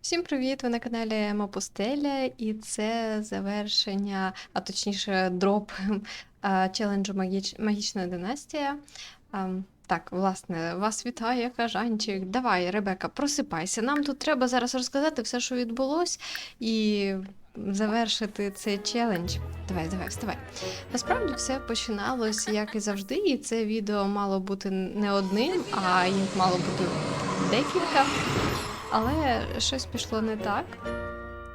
Всім привіт! Ви на каналі Мопустеля, і це завершення, а точніше, дроп челенджу Магіч... Магічна династія. Так, власне, вас вітає кажанчик. Давай, Ребека, просипайся. Нам тут треба зараз розказати все, що відбулось, і завершити цей челендж. Давай, давай, вставай. Насправді все починалось, як і завжди, і це відео мало бути не одним, а їх мало бути декілька. Але щось пішло не так.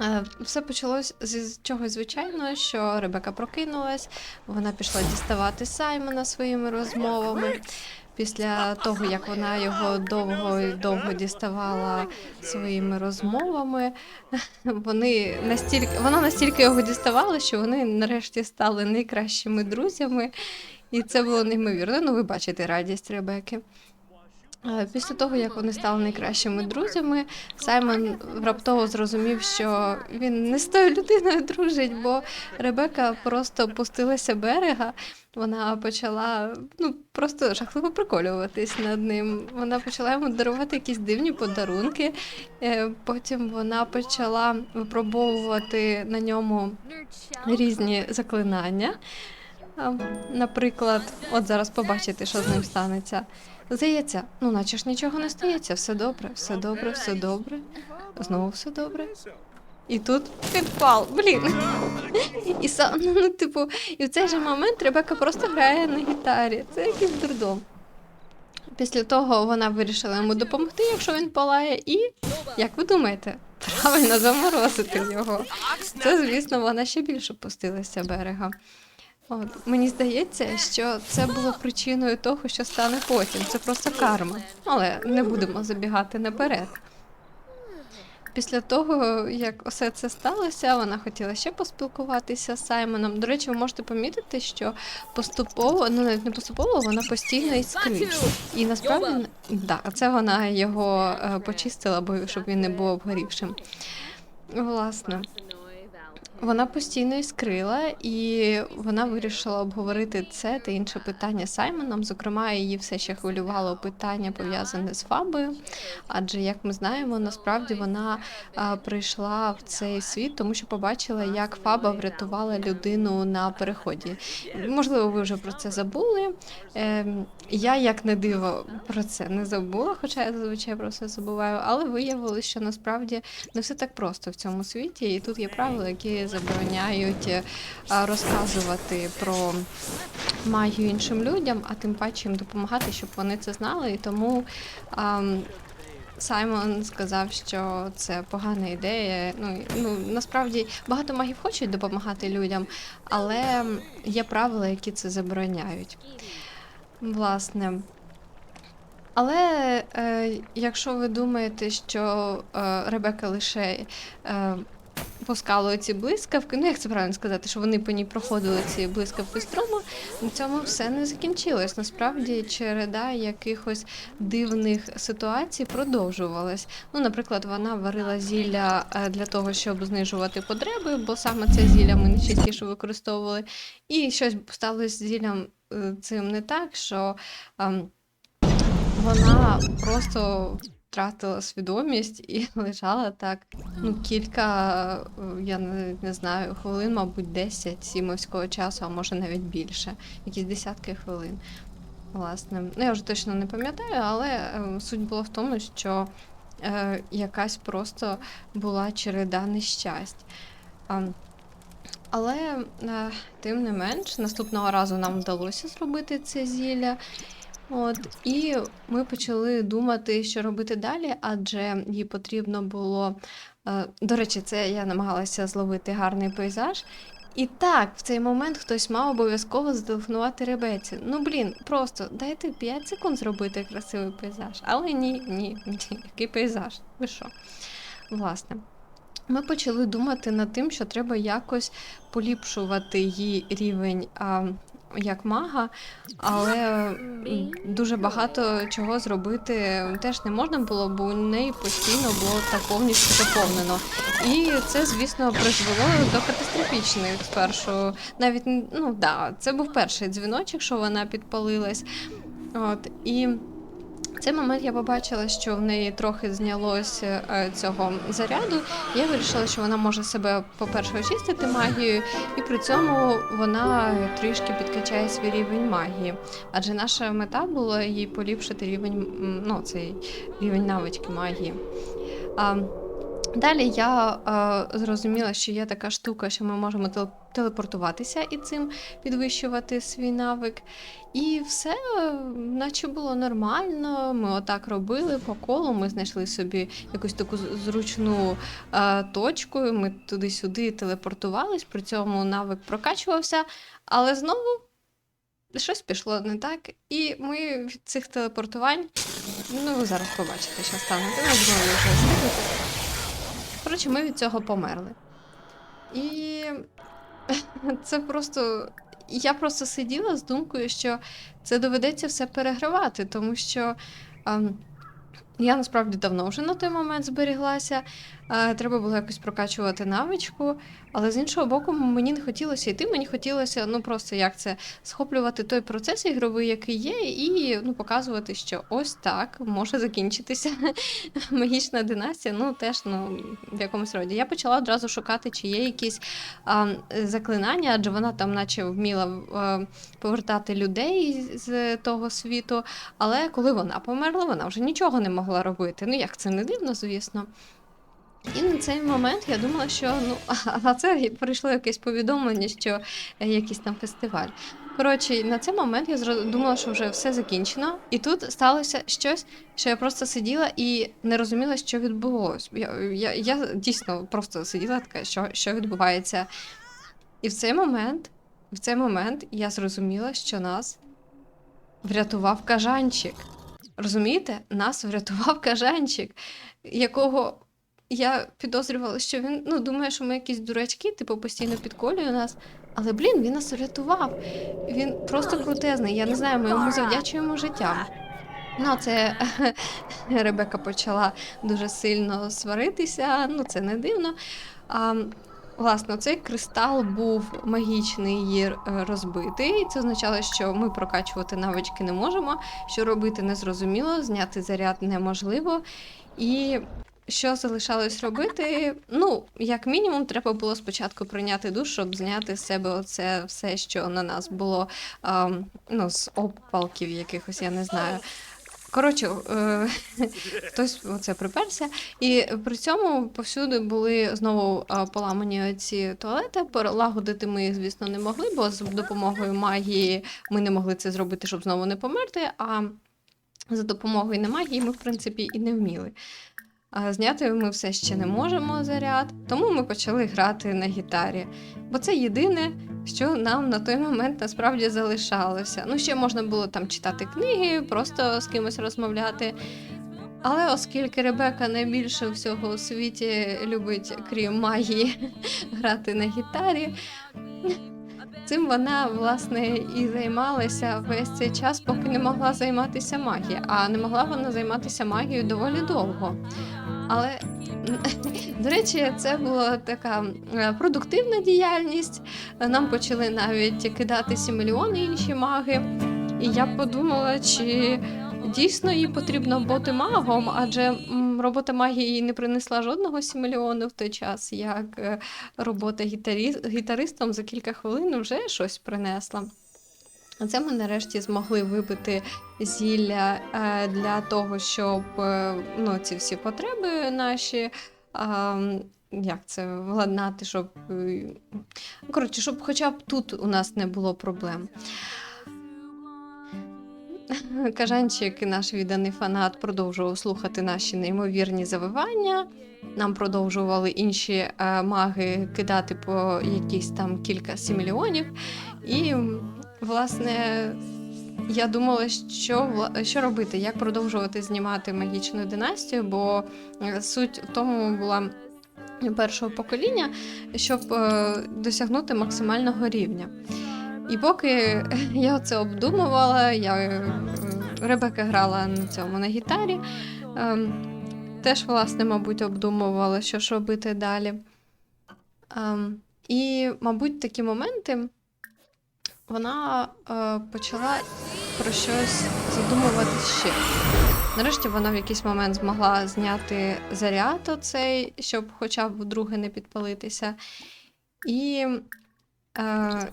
Е, Все почалось з чогось звичайного, що Ребека прокинулась, вона пішла діставати Саймона своїми розмовами. Після того, як вона його довго і довго діставала своїми розмовами, вони настільки, вона настільки його діставала, що вони нарешті стали найкращими друзями, і це було неймовірно. Ну, ви бачите радість Ребеки. Е, Після того, як вони стали найкращими друзями, Саймон раптово зрозумів, що він не з тою людиною дружить, бо Ребека просто опустилася берега. Вона почала ну просто жахливо приколюватись над ним. Вона почала йому дарувати якісь дивні подарунки. Е, Потім вона почала випробовувати на ньому різні заклинання. Наприклад, от зараз побачите, що з ним станеться. Здається, ну наче ж нічого не стається, все добре, все добре, все добре. Знову все добре. І тут підпал, блін. І сам, ну, типу, і в цей же момент Ребека просто грає на гітарі. Це якийсь дурдом. Після того вона вирішила йому допомогти, якщо він палає, і, як ви думаєте, правильно заморозити його. Це, звісно, вона ще більше пустилася берега. От, мені здається, що це було причиною того, що стане потім. Це просто карма. Але не будемо забігати наперед. Після того, як усе це сталося, вона хотіла ще поспілкуватися з Саймоном. До речі, ви можете помітити, що поступово, ну навіть не поступово, вона постійно іскрить. І насправді, да, це вона його е, почистила, бо щоб він не був обгорівшим. Власне. Вона постійно іскрила, і вона вирішила обговорити це та інше питання з Саймоном. Зокрема, її все ще хвилювало питання пов'язане з Фабою. Адже, як ми знаємо, насправді вона прийшла в цей світ, тому що побачила, як Фаба врятувала людину на переході. Можливо, ви вже про це забули. Ем, я, як не диво, про це не забула, хоча я зазвичай про це забуваю, але виявилося, що насправді не все так просто в цьому світі, і тут є правила, які забороняють е, розказувати про магію іншим людям, а тим паче їм допомагати, щоб вони це знали. І тому Саймон сказав, що це погана ідея. Ну, ну насправді багато магів хочуть допомагати людям, але є правила, які це забороняють. Власне. Але е, якщо ви думаєте, що е, Ребека лише е, пускала ці блискавки, ну як це правильно сказати, що вони по ній проходили ці блискавки струму, на цьому все не закінчилось. Насправді череда якихось дивних ситуацій продовжувалась. Ну, наприклад, вона варила зілля е, для того, щоб знижувати потреби, бо саме це зілля ми найчастіше використовували. І щось сталося з зіллям е, цим не так, що. ем, вона просто втратила свідомість і лежала так ну, кілька, е, я не, знаю, хвилин, мабуть, 10 сімовського часу, а може навіть більше, якісь десятки хвилин. Власне, ну я вже точно не пам'ятаю, але е, суть була в тому, що е, якась просто була череда нещасть. Але е, тим не менш, наступного разу нам вдалося зробити це зілля. От, і ми почали думати, що робити далі, адже їй потрібно було. е, До речі, це я намагалася зловити гарний пейзаж. І так, в цей момент хтось мав обов'язково зателефонувати Ребеці. Ну блін, просто дайте 5 секунд зробити красивий пейзаж. Але ні, ні, ні, який пейзаж? Ви що? Власне. Ми почали думати над тим, що треба якось поліпшувати її рівень а, як мага, але дуже багато чого зробити теж не можна було, бо у неї постійно було так повністю заповнено. І це, звісно, призвело до катастрофічних спершу. Навіть ну да, це був перший дзвіночок, що вона підпалилась. От і Цей момент я побачила, що в неї трохи знялось е, цього заряду. Я вирішила, що вона може себе, по-перше, очистити магією, і при цьому вона трішки підкачає свій рівень магії. Адже наша мета була їй поліпшити рівень, ну, цей рівень навички магії. А, Далі я е, зрозуміла, що є така штука, що ми можемо теле- телепортуватися і цим підвищувати свій навик. І все, наче було нормально. Ми отак робили по колу. Ми знайшли собі якусь таку зручну е, точку. Ми туди-сюди телепортувались, при цьому навик прокачувався, але знову щось пішло не так. І ми від цих телепортувань, ну ви зараз побачите, що стане. Не знову вже. Коротше, ми від цього померли. І це просто. Я просто сиділа з думкою, що це доведеться все перегравати, тому що ем, я насправді давно вже на той момент зберіглася. Треба було якось прокачувати навичку, але з іншого боку, мені не хотілося йти, мені хотілося ну просто як це схоплювати той процес ігровий, який є, і ну, показувати, що ось так може закінчитися магічна династія. Ну теж ну, в якомусь роді. Я почала одразу шукати, чи є якісь а, заклинання, адже вона там, наче вміла а, повертати людей з того світу. Але коли вона померла, вона вже нічого не могла робити. Ну як це не дивно, звісно. І на цей момент я думала, що ну а це прийшло якесь повідомлення, що е, якийсь там фестиваль. Коротше, на цей момент я думала, що вже все закінчено, і тут сталося щось, що я просто сиділа і не розуміла, що відбулося. Я, я, я дійсно просто сиділа така, що, що відбувається. І в цей момент, в цей момент я зрозуміла, що нас врятував кажанчик. Розумієте? Нас врятував кажанчик, якого я підозрювала, що він ну, думає, що ми якісь дурачки, типу постійно підколює нас. Але блін, він нас врятував. Він просто крутезний. Я не знаю, ми йому завдячуємо життям. Ну, це Ребека почала дуже сильно сваритися, ну це не дивно. А, власне, цей кристал був магічний її е, розбитий. Це означало, що ми прокачувати навички не можемо, що робити незрозуміло, зняти заряд неможливо. І що залишалось робити? Ну, як мінімум, треба було спочатку прийняти душ, щоб зняти з себе оце все, що на нас було ем, ну, з обпалків якихось, я не знаю. Коротше, е, хтось оце приперся, і при цьому повсюди були знову е, поламані ці туалети. Полагодити ми звісно, не могли, бо з допомогою магії ми не могли це зробити, щоб знову не померти. А за допомогою не магії ми, в принципі, і не вміли. А зняти ми все ще не можемо заряд, тому ми почали грати на гітарі. Бо це єдине, що нам на той момент насправді залишалося. Ну, ще можна було там читати книги, просто з кимось розмовляти. Але оскільки Ребека найбільше всього у світі любить, крім магії, грати на гітарі, цим вона власне і займалася весь цей час, поки не могла займатися магією. А не могла вона займатися магією доволі довго. Але до речі, це була така е, продуктивна діяльність. Нам почали навіть кидатися мільйони інші маги. І я подумала, чи дійсно їй потрібно бути магом, адже робота магії не принесла жодного сімільйону в той час, як е, робота гітарі... гітаристом за кілька хвилин вже щось принесла. А Це ми нарешті змогли випити зілля е, для того, щоб е, ну, ці всі потреби наші. Як це владнати, щоб. Коротше, щоб хоча б тут у нас не було проблем. Кажанчик, наш відданий фанат, продовжував слухати наші неймовірні завивання. Нам продовжували інші е, маги кидати по якісь там кілька сімільйонів. І, власне, я думала, що, що робити, як продовжувати знімати магічну династію, бо е, суть в тому була першого покоління, щоб е, досягнути максимального рівня. І поки я це обдумувала, я е, Ребека грала на цьому на гітарі. ем, Теж, власне, мабуть, обдумувала, що ж робити далі. Ем, І, мабуть, такі моменти вона е, почала про щось задумувати ще. Нарешті вона в якийсь момент змогла зняти заряд оцей, щоб хоча б вдруге не підпалитися. І е,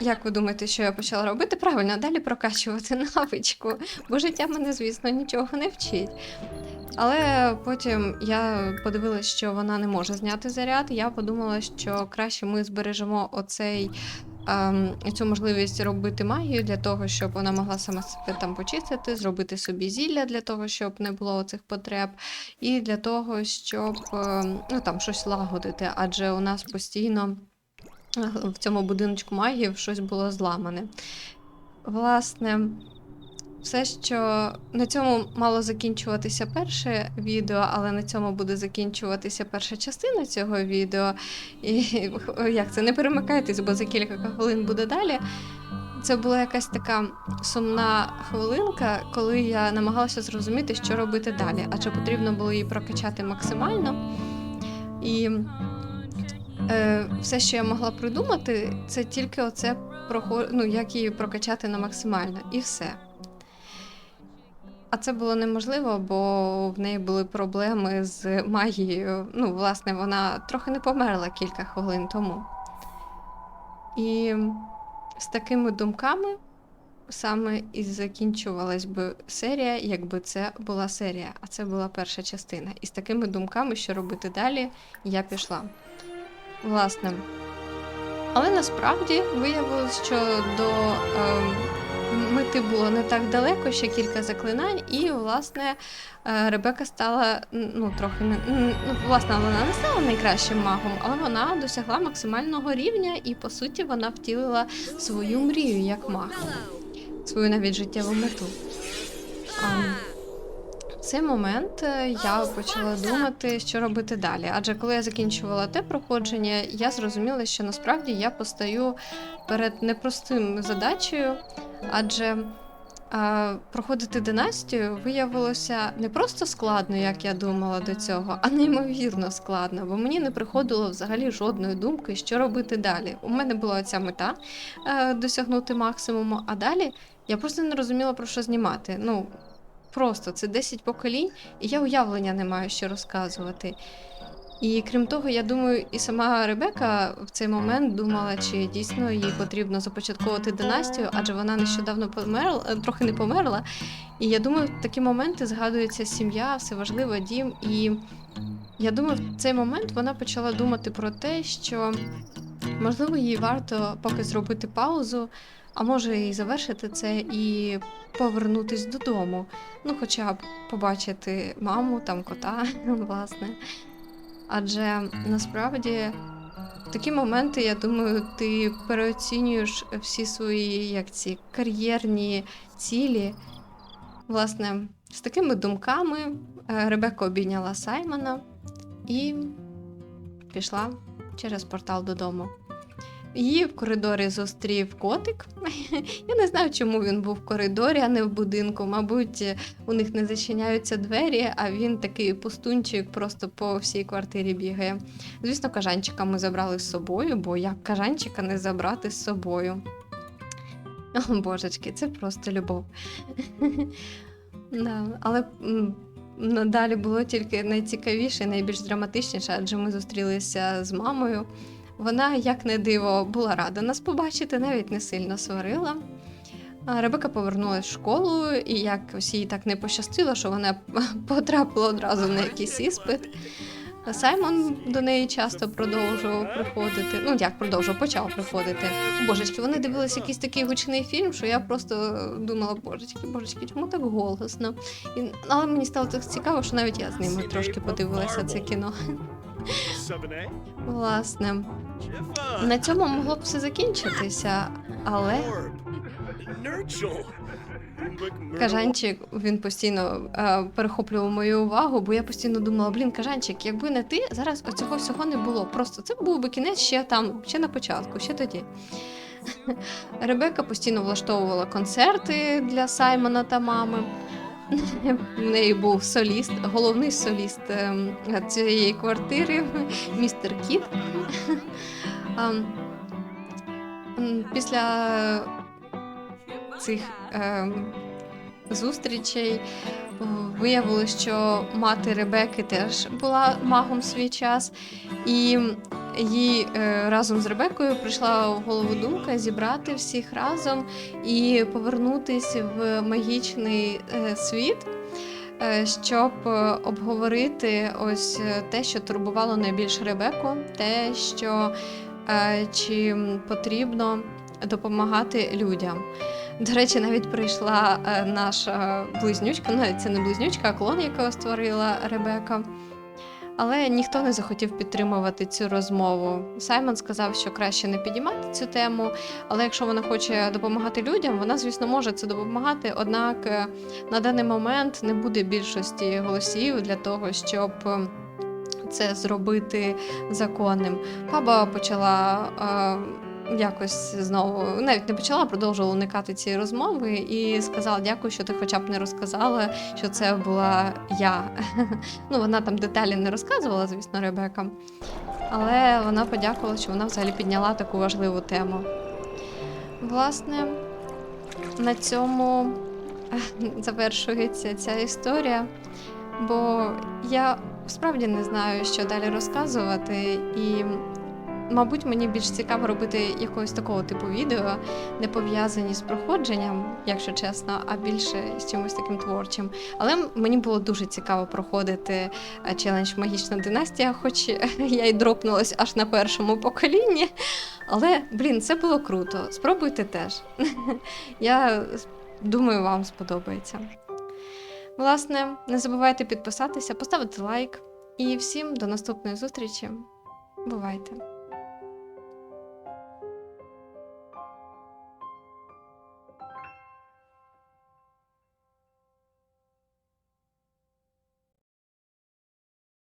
як ви думаєте, що я почала робити? Правильно, далі прокачувати навичку, бо життя мене, звісно, нічого не вчить. Але потім я подивилась, що вона не може зняти заряд. Я подумала, що краще ми збережемо оцей. ем, Цю можливість робити магію для того, щоб вона могла сама себе там почистити, зробити собі зілля для того, щоб не було цих потреб, і для того, щоб ем, ну, там щось лагодити, адже у нас постійно в цьому будиночку магії щось було зламане. Власне, все, що на цьому мало закінчуватися перше відео, але на цьому буде закінчуватися перша частина цього відео. І як це не перемикайтесь, бо за кілька хвилин буде далі. Це була якась така сумна хвилинка, коли я намагалася зрозуміти, що робити далі, адже потрібно було її прокачати максимально. І е, все, що я могла придумати, це тільки оце ну, як її прокачати на максимально, і все. А це було неможливо, бо в неї були проблеми з магією. Ну, власне, вона трохи не померла кілька хвилин тому. І з такими думками саме і закінчувалась би серія, якби це була серія, а це була перша частина. І з такими думками, що робити далі, я пішла. Власне. Але насправді виявилось, що до ем, мети було не так далеко, ще кілька заклинань, і, власне, е, Ребека стала ну, трохи не ну, власне, вона не стала найкращим магом, але вона досягла максимального рівня, і по суті вона втілила свою мрію як маг, свою навіть життєву мету. А, цей момент е, я почала думати, що робити далі. Адже коли я закінчувала те проходження, я зрозуміла, що насправді я постаю перед непростим задачею, адже а, проходити династію виявилося не просто складно, як я думала до цього, а неймовірно складно, бо мені не приходило взагалі жодної думки, що робити далі. У мене була ця мета е, досягнути максимуму, а далі я просто не розуміла про що знімати. Ну, Просто це 10 поколінь, і я уявлення не маю, що розказувати. І крім того, я думаю, і сама Ребека в цей момент думала, чи дійсно їй потрібно започатковувати династію, адже вона нещодавно померла, е, трохи не померла. І я думаю, в такі моменти згадується сім'я, все важливо, дім. І я думаю, в цей момент вона почала думати про те, що можливо їй варто поки зробити паузу, а може і завершити це і повернутись додому. Ну, хоча б побачити маму, там кота, власне. Адже насправді в такі моменти, я думаю, ти переоцінюєш всі свої як ці кар'єрні цілі. Власне, з такими думками е, Ребека обійняла Саймона і пішла через портал додому. Її в коридорі зустрів котик. Я не знаю, чому він був в коридорі, а не в будинку. Мабуть, у них не зачиняються двері, а він такий пустунчик просто по всій квартирі бігає. Звісно, кажанчика ми забрали з собою, бо як кажанчика не забрати з собою. О, божечки, це просто любов. Да, Але надалі було тільки найцікавіше, найбільш драматичніше, адже ми зустрілися з мамою. Вона, як не диво, була рада нас побачити, навіть не сильно сварила. Ребека повернулася в школу, і якось їй так не пощастило, що вона потрапила одразу на якийсь іспит. Саймон до неї часто продовжував приходити. Ну, як продовжував, почав приходити. Божечки, вони дивилися якийсь такий гучний фільм, що я просто думала, божечки, божечки, чому так голосно? І, але мені стало так цікаво, що навіть я з ними трошки подивилася це кіно. Власне, на цьому могло б все закінчитися, але Кажанчик він постійно е, перехоплював мою увагу, бо я постійно думала: блін, кажанчик, якби не ти, зараз оцього всього не було. Просто це був би кінець ще там, ще на початку, ще тоді. Ребека постійно влаштовувала концерти для Саймона та мами. В неї був соліст, головний соліст ем, цієї квартири, містер Кіт. Ем, Після цих ем, зустрічей виявилося, що мати Ребекки теж була магом свій час, і їй е, разом з Ребеккою прийшла в голову думка зібрати всіх разом і повернутися в магічний е, світ. е, Щоб обговорити ось те, що турбувало найбільше Ребеку, те, що чи потрібно допомагати людям. До речі, навіть прийшла наша близнючка, ну навіть це не близнючка, а клон, якого створила Ребека. Але ніхто не захотів підтримувати цю розмову. Саймон сказав, що краще не підіймати цю тему, але якщо вона хоче допомагати людям, вона, звісно, може це допомагати. Однак е, на даний момент не буде більшості голосів для того, щоб е, це зробити законним. Паба почала. е, Якось знову навіть не почала, продовжувала уникати цієї розмови і сказала: дякую, що ти хоча б не розказала, що це була я. Ну, вона там деталі не розказувала, звісно, Ребека. Але вона подякувала, що вона взагалі підняла таку важливу тему. Власне, на цьому завершується ця історія, бо я справді не знаю, що далі розказувати, і, мабуть, мені більш цікаво робити якогось такого типу відео, не пов'язані з проходженням, якщо чесно, а більше з чимось таким творчим. Але мені було дуже цікаво проходити е, челендж Магічна династія, хоч я й дропнулась аж на першому поколінні. Але, блін, це було круто. Спробуйте теж. Я думаю, вам сподобається. Власне, не забувайте підписатися, поставити лайк. І всім до наступної зустрічі. Бувайте!